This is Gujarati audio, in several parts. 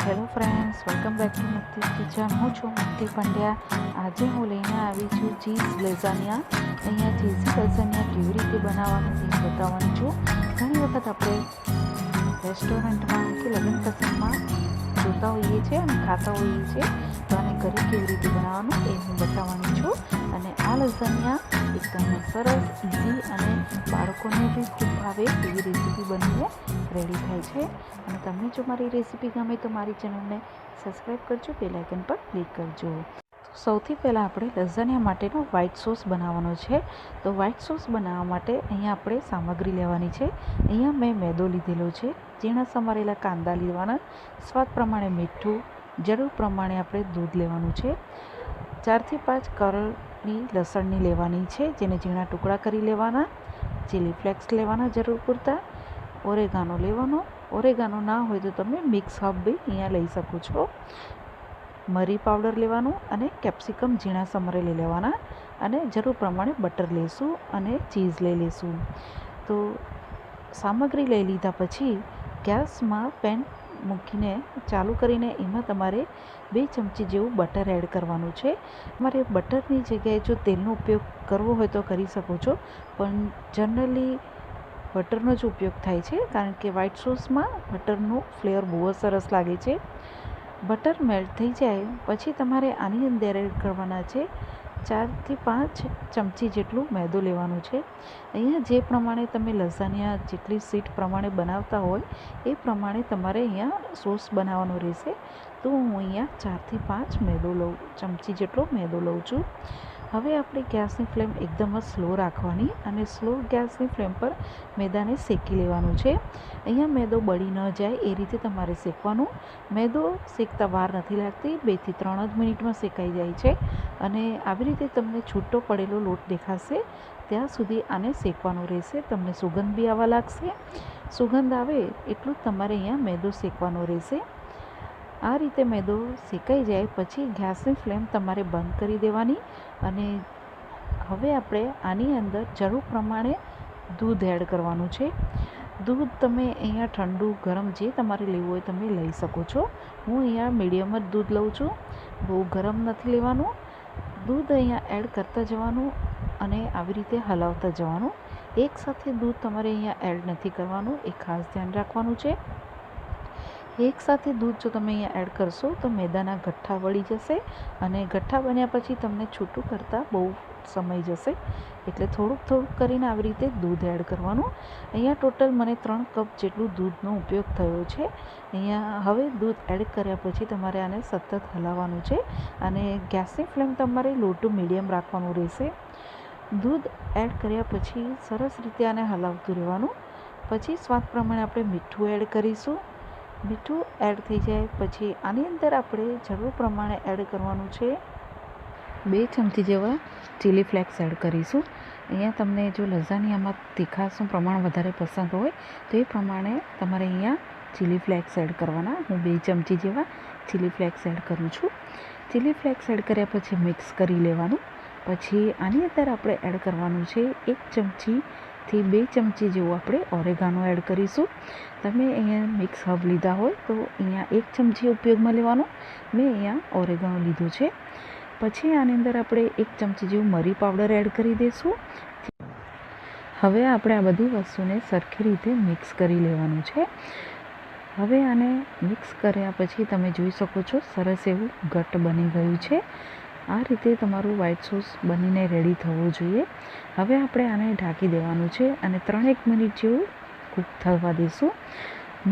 Hello friends welcome back to Mukti kitchen હું છું મુક્તિ પંડ્યા આજે હું લઈને આવી છું ચીઝ લેઝાનિયા અહીંયા ચીઝ લેઝાનિયા કેવી રીતે બનાવવાનું તે બતાવવાની છું. ઘણી વખત આપણે રેસ્ટોરન્ટમાં કે લગ્ન પ્રસંગમાં જોતા હોઈએ છીએ અને ખાતા હોઈએ છીએ, તો આને ઘરે કેવી રીતે બનાવવાનું એ હું બતાવવાની છું. અને આ લઝાનિયા એકદમ સરસ ઇઝી અને બાળકોને બી ખૂબ ભાવે એવી રેસીપી બનીને રેડી થાય છે અને તમને જો મારી રેસીપી ગમે તો મારી ચેનલને સબસ્ક્રાઈબ કરજો બેલાઇકન પર ક્લિક કરજો. સૌથી પહેલાં આપણે લઝાનિયા માટેનો વ્હાઇટ સોસ બનાવવાનો છે. તો વ્હાઇટ સોસ બનાવવા માટે અહીંયા આપણે સામગ્રી લેવાની છે. અહીંયા મેં મેદો લીધેલો છે. ઝીણા સમારેલા કાંદા લેવાના. સ્વાદ પ્રમાણે મીઠું. જરૂર પ્રમાણે આપણે દૂધ લેવાનું છે. ચારથી પાંચ કરળની લસણની લેવાની છે, જેને ઝીણા ટુકડા કરી લેવાના. ચીલી ફ્લેક્સ લેવાના જરૂર પૂરતા. ઓરેગાનો લેવાનો. ઓરેગાનો ના હોય તો તમે મિક્સ હબ બી અહીંયા લઈ શકો છો. મરી પાવડર લેવાનું અને કેપ્સિકમ ઝીણા સમરેલી લેવાના અને જરૂર પ્રમાણે બટર લઈશું અને ચીઝ લઈ લઈશું તો સામગ્રી લઈ લીધા પછી ગેસમાં પેન મૂકીને ચાલુ કરીને એમાં તમારે બે ચમચી જેવું બટર એડ કરવાનું છે. તમારે બટરની જગ્યાએ જો તેલનો ઉપયોગ કરવો હોય તો કરી શકો છો, પણ જનરલી બટરનો જ ઉપયોગ થાય છે, કારણ કે વ્હાઈટ સોસમાં બટરનું ફ્લેવર બહુ જ સરસ લાગે છે. બટર મેલ્ટ થઈ જાય, પછી તમારે આની અંદર એડ કરવાના છે ચારથી પાંચ ચમચી જેટલું મેદો લેવાનું છે. અહીંયા જે પ્રમાણે તમે લઝાનિયા જેટલી સીટ પ્રમાણે બનાવતા હોય, એ પ્રમાણે તમારે અહીંયા સોસ બનાવવાનો રહેશે. તો હું અહીંયા ચારથી પાંચ મેદો લઉં, ચમચી જેટલો મેદો લઉં છું. હવે આપણે ગેસની ફ્લેમ એકદમ જ સ્લો રાખવાની અને સ્લો ગેસની ફ્લેમ પર મેદાને શેકી લેવાનું છે. અહીંયા મેદો બળી ન જાય એ રીતે તમારે શેકવાનું. મેદો શેકતા વાર નથી લાગતી બેથી ત્રણ જ મિનિટમાં શેકાઈ જાય છે અને આવી રીતે તમને છૂટો પડેલો લોટ દેખાશે. ત્યાં સુધી આને શેકવાનું રહેશે, તમને સુગંધ બી આવવા લાગશે. સુગંધ આવે એટલું જ તમારે અહીંયા મેદો શેકવાનો રહેશે. આ રીતે મેદો શેકાઈ જાય પછી ગેસની ફ્લેમ તમારે બંધ કરી દેવાની અને હવે આપણે આની અંદર જરૂર પ્રમાણે દૂધ એડ કરવાનું છે. દૂધ તમે અહીંયા ઠંડુ, ગરમ જે તમારે લેવું હોય તમે લઈ શકો છો. હું અહીંયા મીડિયમ જ દૂધ લઉં છું. બહુ ગરમ નથી લેવાનું. દૂધ અહીંયા એડ કરતા જવાનું અને આવી રીતે હલાવતા જવાનું. એકસાથે દૂધ તમારે અહીંયા એડ નથી કરવાનું. એ ખાસ ધ્યાન રાખવાનું છે. એકસાથે દૂધ જો તમે અહીંયા એડ કરશો, તો મેદાના ગઠ્ઠા વળી જશે અને ગઠ્ઠા બન્યા પછી તમને છૂટું કરતાં બહુ સમય જશે. એટલે થોડુંક થોડુંક કરીને આવી રીતે દૂધ એડ કરવાનું. અહીંયા ટોટલ મને ત્રણ કપ જેટલું દૂધનો ઉપયોગ થયો છે. અહીંયા હવે દૂધ એડ કર્યા પછી તમારે આને સતત હલાવવાનું છે અને ગેસની ફ્લેમ તમારે લો ટુ મીડિયમ રાખવાનું રહેશે. દૂધ એડ કર્યા પછી સરસ રીતે આને હલાવતું રહેવાનું. પછી સ્વાદ પ્રમાણે આપણે મીઠું એડ કરીશું. મીઠું એડ થઈ જાય, પછી આની અંદર આપણે જરૂર પ્રમાણે એડ કરવાનું છે. બે ચમચી જેવા ચીલી ફ્લેક્સ એડ કરીશું. અહીંયા તમને જો લઝાનિયામાં તીખાસનું પ્રમાણ વધારે પસંદ હોય, તો એ પ્રમાણે તમારે અહીંયા ચીલી ફ્લેક્સ એડ કરવાના. હું બે ચમચી જેવા ચીલી ફ્લેક્સ એડ કરું છું. ચીલી ફ્લેક્સ એડ કર્યા પછી મિક્સ કરી લેવાનું. પછી આની અંદર આપણે એડ કરવાનું છે એક ચમચીથી બે ચમચી જેવું આપણે ઓરેગાનો એડ કરીશું. તમે અહીંયા મિક્સ હબ લીધા હોય તો અહીંયા એક ચમચી ઉપયોગમાં લેવાનો. મેં અહીંયા ઓરેગાનો લીધું છે. પછી આની અંદર આપણે એક ચમચી જેવું મરી પાવડર એડ કરી દઈશું હવે આપણે આ બધી વસ્તુને સરખી રીતે મિક્સ કરી લેવાનું છે. હવે આને મિક્સ કર્યા પછી તમે જોઈ શકો છો સરસ એવું ઘટ બની ગયું છે. આ રીતે તમારું વ્હાઈટ સોસ બનીને રેડી થવું જોઈએ. હવે આપણે આને ઢાંકી દેવાનું છે અને ત્રણેક મિનિટ જેવું કૂક થવા દઈશું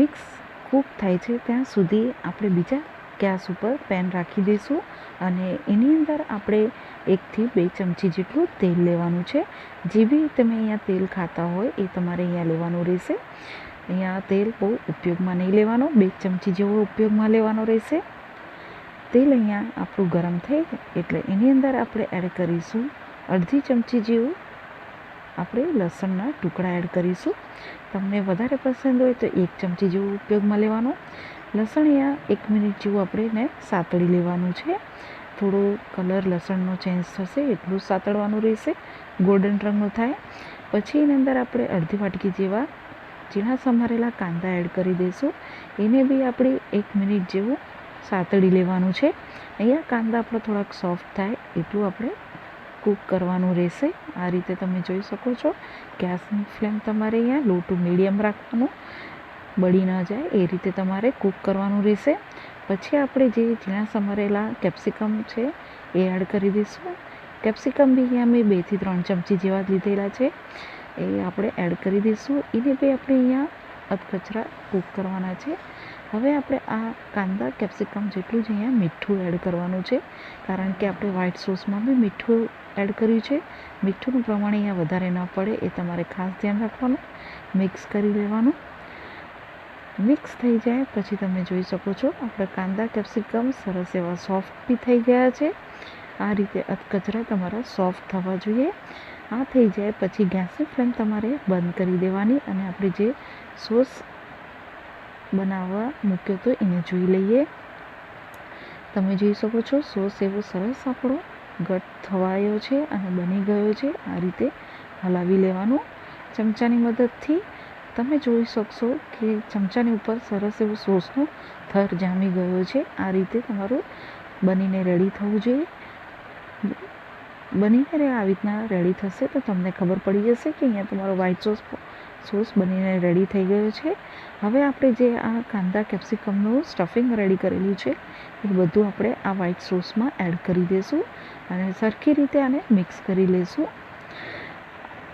મિક્સ કૂક થાય છે ત્યાં સુધી આપણે બીજા ગેસ ઉપર પેન રાખી દઈશું અને એની અંદર આપણે એકથી બે ચમચી જેટલું તેલ લેવાનું છે. જે બી તમે અહીંયા તેલ ખાતા હોય એ તમારે અહીંયા લેવાનું રહેશે. અહીંયા તેલ બહુ ઉપયોગમાં નહીં લેવાનો, બે ચમચી જેવો ઉપયોગમાં લેવાનો રહેશે. તેલ અહીંયા આપણું ગરમ થઈ એટલે એની અંદર આપણે એડ કરીશું અડધી ચમચી જેવું આપણે લસણના ટુકડા એડ કરીશું. તમને વધારે પસંદ હોય તો એક ચમચી જેવું ઉપયોગમાં લેવાનું. લસણ અહીંયા એક મિનિટ જેવું આપણે એને સાતળી લેવાનું છે. થોડો કલર લસણનો ચેન્જ થશે, એટલું સાતળવાનું રહેશે ગોલ્ડન રંગનો થાય. પછી એની અંદર આપણે અડધી વાટકી જેવા ઝીણા સમારેલા કાંદા એડ કરી દઈશું. એને બી આપણે એક મિનિટ જેવું સાતળી લેવાનું છે. અહીંયા કાંદા આપણા થોડાક સોફ્ટ થાય, એટલું આપણે કૂક કરવાનું રહેશે. આ રીતે તમે જોઈ શકો છો, ગેસની ફ્લેમ તમારે અહીંયા લો ટુ મીડિયમ રાખવાનું, બળી ન જાય, એ રીતે તમારે કૂક કરવાનું રહેશે. પછી આપણે જે ઝીણા સમારેલા કેપ્સિકમ છે, એ એડ કરી દઈશું. કેપ્સિકમ બી અહીંયા મેં બેથી ત્રણ ચમચી જેવા લીધેલા છે. એ આપણે એડ કરી દઈશું. એને બી આપણે અહીંયા અધકચરા કૂક કરવાના છે. હવે આપણે આ કાંદા કેપ્સિકમ જેટલું જ અહીંયા મીઠું એડ કરવાનું છે, કારણ કે આપણે વ્હાઈટ સોસમાં બી મીઠું એડ કર્યું છે. મીઠુંનું પ્રમાણ અહીંયા વધારે ન પડે, એ તમારે ખાસ ધ્યાન રાખવાનું. મિક્સ કરી લેવાનું. મિક્સ થઈ જાય પછી તમે જોઈ શકો છો, આપણા કાંદા કેપ્સિકમ સરસ એવા સોફ્ટ બી થઈ ગયા છે. આ રીતે અધકચરા તમારા સોફ્ટ થવા જોઈએ. આ થઈ જાય પછી ગેસની ફ્લેમ તમારે બંધ કરી દેવાની અને આપણે જે સોસ બનાવવા મૂક્યો તો એને જોઈ લઈએ. તમે જોઈ શકો છો, સોસ એવો સરસ આપણો ઘટ થવાયો છે અને બની ગયો છે. આ રીતે હલાવી લેવાનું. ચમચાની મદદથી તમે જોઈ શકશો કે ચમચાની ઉપર સરસ એવો સોસનો થર જામી ગયો છે. આ રીતે તમારું બનીને રેડી થવું જોઈએ. બનીને આવી રીતના રેડી થશે તો તમને ખબર પડી જશે કે અહીંયા તમારો વ્હાઈટ સોસ સોસ બનીને રેડી થઈ ગયો છે. હવે આપણે જે આ કાંદા કેપ્સિકમનું સ્ટફિંગ રેડી કરેલું છે, એ બધું આપણે આ વ્હાઈટ સોસમાં એડ કરી દઈશું અને સરખી રીતે આને મિક્સ કરી લઈશું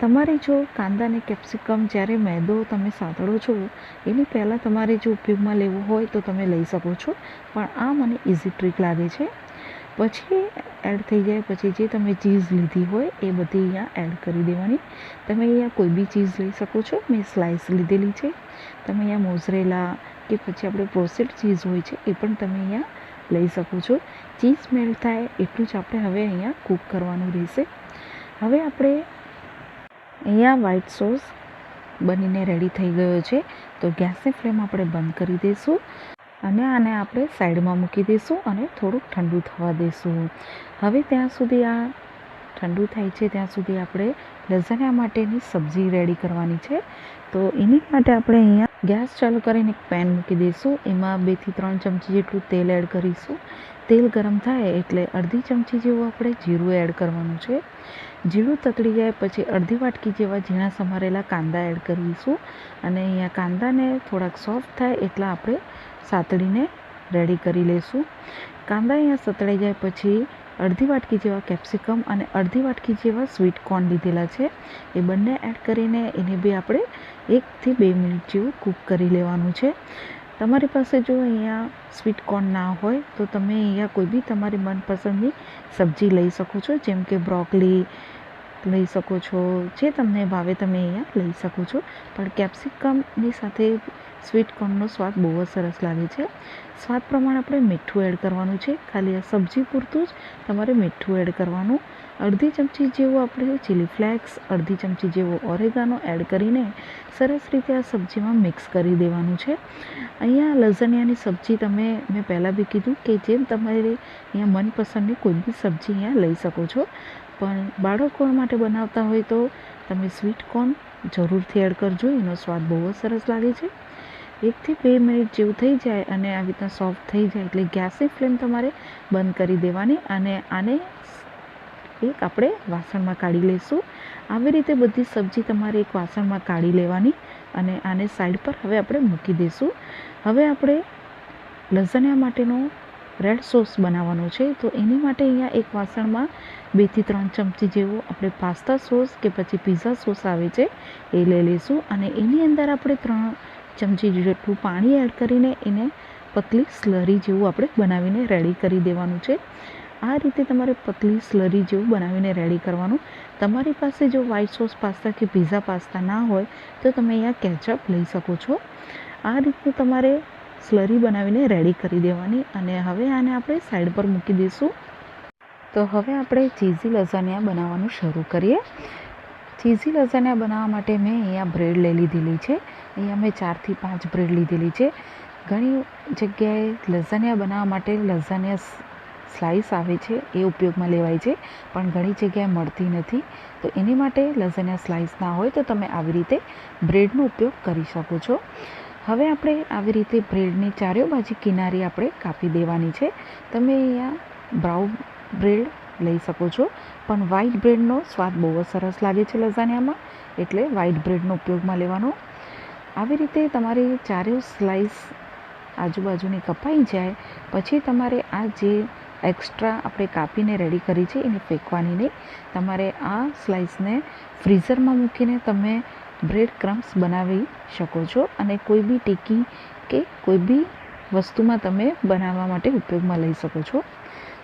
તમારે જો કાંદા અને કેપ્સિકમ જ્યારે મેદો તમે સાંતળો છો, એની પહેલાં તમારે જો ઉપયોગમાં લેવો હોય તો તમે લઈ શકો છો, પણ આ મને ઇઝી ટ્રીક લાગે છે. પછી એડ થઈ જાય, પછી જે તમે ચીઝ લીધી હોય એ બધી અહીંયા એડ કરી દેવાની. તમે અહીંયા કોઈ બી ચીઝ લઈ શકો છો. મેં સ્લાઇસ લીધેલી છે. તમે અહીંયા મોઝરેલા કે પછી આપણે પ્રોસેડ ચીઝ હોય છે એ પણ તમે અહીંયા લઈ શકો છો. ચીઝ મેલ્ટ થાય એટલું જ આપણે હવે અહીંયા કૂક કરવાનું રહેશે. હવે આપણે અહીંયા વ્હાઈટ સોસ બનીને રેડી થઈ ગયો છે. તો ગેસની ફ્લેમ આપણે બંધ કરી દઈશું. અને આને આપણે સાઈડમાં મૂકી દઈશું અને થોડુંક ઠંડુ થવા દઈશું. હવે ત્યાં સુધી આ ઠંડુ થાય છે, ત્યાં સુધી આપણે લઝાનિયા માટેની સબ્જી રેડી કરવાની છે. તો એની માટે આપણે અહીંયા ગેસ ચાલુ કરીને એક પેન મૂકી દઈશું. એમાં બેથી ત્રણ ચમચી જેટલું તેલ એડ કરીશું. તેલ ગરમ થાય એટલે અડધી ચમચી જેવું આપણે જીરું એડ કરવાનું છે. જીરું તતડી જાય પછી અડધી વાટકી જેવા ઝીણા સમારેલા કાંદા એડ કરીશું. અને અહીંયા કાંદાને થોડાક સોફ્ટ થાય એટલા આપણે સાતળીને રેડી કરી લઈશું કાંદા અહીંયા સતળાઈ જાય પછી અડધી વાટકી જેવા કેપ્સિકમ અને અડધી વાટકી જેવા સ્વીટ કોર્ન લીધેલા છે. એ બંને એડ કરીને એને બી આપણે એકથી બે મિનિટ જેવું કૂક કરી લેવાનું છે. તમારી પાસે જો અહીંયા સ્વીટ કોર્ન ના હોય તો તમે અહીંયા કોઈ બી તમારી મનપસંદની સબ્જી લઈ શકો છો. જેમ કે બ્રોકલી લઈ શકો છો, જે તમને ભાવે તમે અહીંયા લઈ શકો છો. પણ કેપ્સિકમની સાથે સ્વીટ કોર્નનો સ્વાદ બહુ જ સરસ લાગે છે. સ્વાદ પ્રમાણે આપણે મીઠું એડ કરવાનું છે. ખાલી આ સબ્જી પૂરતું જ તમારે મીઠું એડ કરવાનું. અડધી ચમચી જેવું આપણે ચીલી ફ્લેક્સ અડધી ચમચી જેવો ઓરેગાનો એડ કરીને સરસ રીતે આ સબ્જીમાં મિક્સ કરી દેવાનું છે. અહીંયા લઝનિયાની સબ્જી તમે, મેં પહેલાં બી કીધું કે જેમ તમારે અહીંયા મનપસંદની કોઈ બી સબ્જી અહીંયા લઈ શકો છો. પણ બાળકો માટે બનાવતા હોય તો તમે સ્વીટ કોર્ન જરૂરથી એડ કરજો, એનો સ્વાદ બહુ જ સરસ લાગે છે. એકથી બે મિનિટ જેવું થઈ જાય અને આવી રીતના સોફ્ટ થઈ જાય એટલે ગેસની ફ્લેમ તમારે બંધ કરી દેવાની અને આને એક આપણે વાસણમાં કાઢી લઈશું આવી રીતે બધી સબ્જી તમારે એક વાસણમાં કાઢી લેવાની અને આને સાઈડ પર હવે આપણે મૂકી દઈશું હવે આપણે લઝનિયા માટેનો રેડ સોસ બનાવવાનો છે. તો એની માટે અહીંયા એક વાસણમાં બેથી ત્રણ ચમચી જેવો આપણે પાસ્તા સોસ કે પછી પીઝા સોસ આવે છે એ લઈ લઈશું. અને એની અંદર આપણે ત્રણ ચમચી જેટલું પાણી એડ કરીને એને પતલી સ્લરી જેવું આપણે બનાવીને રેડી કરી દેવાનું છે. આ રીતે તમારે પતલી સ્લરી જેવું બનાવીને રેડી કરવાનું. તમારી પાસે જો વ્હાઈટ સોસ પાસ્તા કે પીઝા પાસ્તા ના હોય તો તમે અહીંયા કેચઅપ લઈ શકો છો. આ રીતનું તમારે સ્લરી બનાવીને રેડી કરી દેવાની અને હવે આને આપણે સાઈડ પર મૂકી દઈશું. તો હવે આપણે ચીઝી લઝાનિયા બનાવવાનું શરૂ કરીએ. ચીઝી લઝાનિયા બનાવવા માટે મેં અહીંયા બ્રેડ લઈ લીધેલી છે. અહીંયા મેં ચારથી પાંચ બ્રેડ લીધેલી છે. ઘણી જગ્યાએ લઝાનિયા બનાવવા માટે લઝાનિયા સ્લાઇસ આવે છે, એ ઉપયોગમાં લેવાય છે, પણ ઘણી જગ્યાએ મળતી નથી. તો એની માટે લઝાનિયા સ્લાઇસ ના હોય તો તમે આવી રીતે બ્રેડનો ઉપયોગ કરી શકો છો. હવે આપણે આવી રીતે બ્રેડની ચારેય બાજુ કિનારી આપણે કાપી દેવાની છે. તમે અહીંયા બ્રાઉન બ્રેડ લઈ શકો છો, પણ વ્હાઈટ બ્રેડનો સ્વાદ બહુ જ સરસ લાગે છે લઝાનિયામાં, એટલે વ્હાઈટ બ્રેડનો ઉપયોગમાં લેવાનો. આવી રીતે તમારી ચારેય સ્લાઇસ આજુબાજુની કપાઈ જાય, પછી તમારે આ જે એક્સ્ટ્રા આપણે કાપીને રેડી કરી છે એને ફેંકવાની નહીં. તમારે આ સ્લાઇસને ફ્રીઝરમાં મૂકીને તમે બ્રેડ ક્રમ્સ બનાવી શકો છો અને કોઈ બી ટીકી કે કોઈ બી વસ્તુમાં તમે બનાવવા માટે ઉપયોગમાં લઈ શકો છો.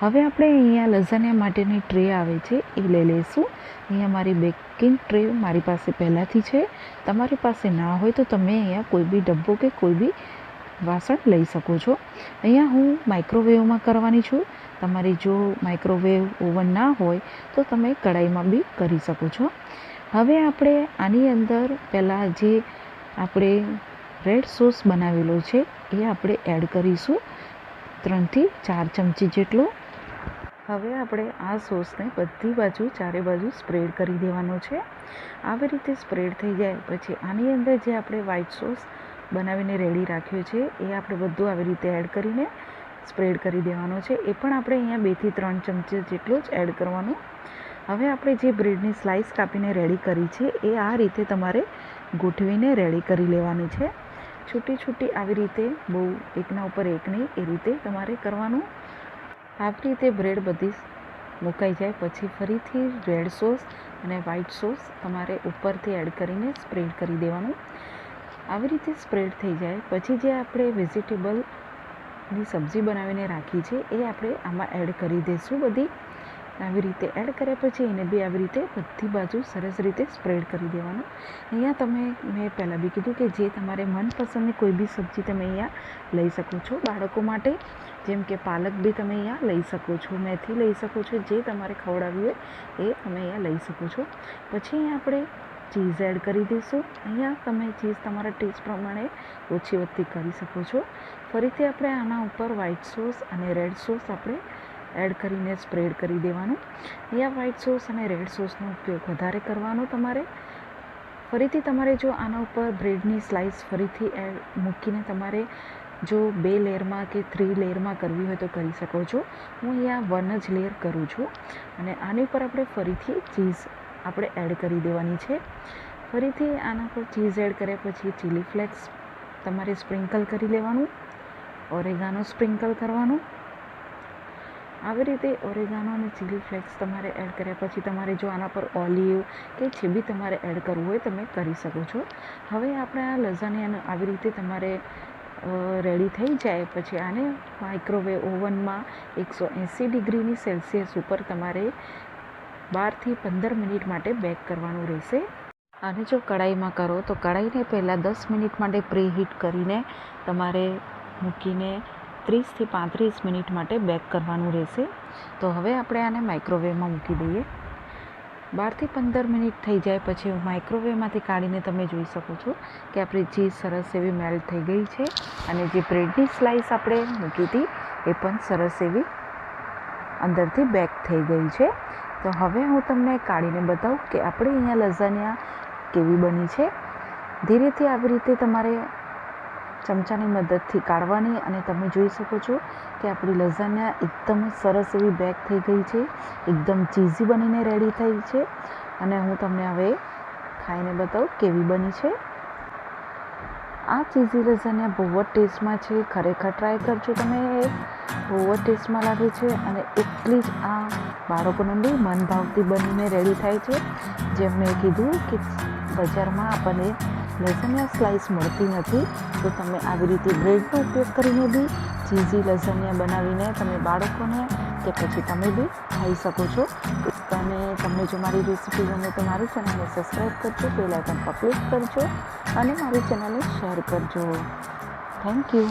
હવે આપણે અહીંયા લઝાનિયા માટેની ટ્રે આવે છે, એ લઈ લઈશું. અહીંયા મારી બેકિંગ ટ્રે મારી પાસે પહેલાંથી છે. તમારી પાસે ના હોય તો તમે અહીંયા કોઈ બી ડબ્બો કે કોઈ બી વાસણ લઈ શકો છો. અહીંયા હું માઇક્રોવેવમાં કરવાની છું. તમારી જો માઇક્રોવેવ ઓવન ના હોય તો તમે કઢાઈમાં બી કરી શકો છો. હવે આપણે આની અંદર પહેલાં જે આપણે રેડ સોસ બનાવેલો છે, એ આપણે એડ કરીશું ત્રણથી ચાર ચમચી જેટલો. હવે આપણે આ સોસને બધી બાજુ, ચારે બાજુ સ્પ્રેડ કરી દેવાનો છે. આવી રીતે સ્પ્રેડ થઈ જાય, પછી આની અંદર જે આપણે વ્હાઈટ સોસ બનાવીને રેડી રાખ્યો છે, એ આપણે બધું આવી રીતે એડ કરીને સ્પ્રેડ કરી દેવાનો છે. એ પણ આપણે અહીંયા બેથી ત્રણ ચમચી જેટલો જ એડ કરવાનો. હવે આપણે જે બ્રેડની સ્લાઇસ કાપીને રેડી કરી છે, એ આ રીતે તમારે ગોઠવીને રેડી કરી લેવાની છે. છૂટી છૂટી આવી રીતે બહુ એકના ઉપર એક નહીં, એ રીતે તમારે કરવાનું. આવી રીતે બ્રેડ બધી મુકાઈ જાય, પછી ફરીથી રેડ સોસ અને વ્હાઈટ સોસ તમારે ઉપરથી એડ કરીને સ્પ્રેડ કરી દેવાનું. આવી રીતે સ્પ્રેડ થઈ જાય. પછી જે આપણે વેજીટેબલની સબ્જી બનાવીને રાખી છે, એ આપણે આમાં એડ કરી દઈશું બધી. આવી રીતે એડ કર્યા પછી એને બી આવી રીતે બધી બાજુ સરસ રીતે સ્પ્રેડ કરી દેવાનું. અહીંયા તમે, મેં પહેલાં બી કીધું કે જે તમારે મનપસંદની કોઈ બી સબ્જી તમે અહીંયા લઈ શકો છો. બાળકો માટે જેમ કે પાલક બી તમે અહીંયા લઈ શકો છો, મેથી લઈ શકો છો, જે તમારે ખવડાવવી હોય એ તમે અહીંયા લઈ શકો છો. પછી અહીંયા આપણે ચીઝ એડ કરી દઈશું. અહીંયા તમે ચીઝ તમારા ટેસ્ટ પ્રમાણે ઓછી વધતી કરી શકો છો. ફરીથી આપણે આના ઉપર વ્હાઈટ સોસ અને રેડ સોસ આપણે એડ કરીને સ્પ્રેડ કરી દેવાનું. અહીંયા વ્હાઈટ સોસ અને રેડ સોસનો ઉપયોગ વધારે કરવાનો તમારે. ફરીથી તમારે જો આના ઉપર બ્રેડની સ્લાઇસ ફરીથી એડ મૂકીને તમારે જો બે લેયરમાં કે થ્રી લેયરમાં કરવી હોય તો કરી શકો છો. હું અહીંયા વન જ લેયર કરું છું અને આની ઉપર આપણે ફરીથી ચીઝ આપણે એડ કરી દેવાની છે. ફરીથી આના પર ચીઝ એડ કર્યા પછી ચીલી ફ્લેક્સ તમારે સ્પ્રિંકલ કરી લેવાનું. ઓરેગાનો સ્પ્રિંકલ કરવાનું. આવી રીતે ઓરેગાનો અને ચીલી ફ્લેક્સ તમારે એડ કર્યા પછી તમારે જો આના પર ઓલિવ કે જે બી તમારે એડ કરવું હોય તમે કરી શકો છો. હવે આપણે આ લઝાનિયાને આવી રીતે તમારે રેડી થઈ જાય પછી આને માઇક્રોવેવ ઓવનમાં એકસો એંસી ડિગ્રીની સેલ્સિયસ ઉપર તમારે બારથી પંદર મિનિટ માટે બેક કરવાનું રહેશે. અને જો કઢાઈમાં કરો તો કઢાઈને પહેલાં દસ મિનિટ માટે પ્રી હીટ કરીને તમારે મૂકીને ત્રીસથી પાંત્રીસ મિનિટ માટે બેક કરવાનું રહેશે. તો હવે આપણે આને માઇક્રોવેવમાં મૂકી દઈએ. બારથી પંદર મિનિટ થઈ જાય પછી માઇક્રોવેવમાંથી કાઢીને તમે જોઈ શકો છો કે આપણી ચીઝ સરસ એવી મેલ્ટ થઈ ગઈ છે અને જે બ્રેડની સ્લાઇસ આપણે મૂકી હતી એ પણ સરસ એવી અંદરથી બેક થઈ ગઈ છે. તો હવે હું તમને કાઢીને બતાવું કે આપણે અહીંયા લઝાનિયા કેવી બની છે. ધીરેથી આવી રીતે તમારે ચમચાની મદદથી કાઢવાની અને તમે જોઈ શકો છો કે આપણી લઝાનિયા એકદમ સરસ એવી બેક થઈ ગઈ છે. એકદમ ચીઝી બનીને રેડી થઈ છે. અને હું તમને હવે ખાઈને બતાવું કેવી બની છે. આ ચીઝી લઝાનિયા બહુ જ ટેસ્ટમાં છે. ખરેખર ટ્રાય કરજો તમે. બહુ જ ટેસ્ટમાં લાગે છે અને એટલી જ આ બાળકોને બી મનભાવતી બનીને રેડી થાય છે. જેમ મેં કીધું કે બજારમાં આપણને લસણિયા સ્લાઇસ મળતી નથી, તો તમે આવી રીતે બ્રેડનો ઉપયોગ કરીને બી ચીઝી લસણિયા બનાવીને તમે બાળકોને કે પછી તમે બી ખાઈ શકો છો. અને તમને જો મારી રેસીપી ગમે તો મારી ચેનલને સબસ્ક્રાઈબ કરજો બેલ આઇકન પર ક્લિક કરજો અને મારી ચેનલને શેર કરજો. Thank you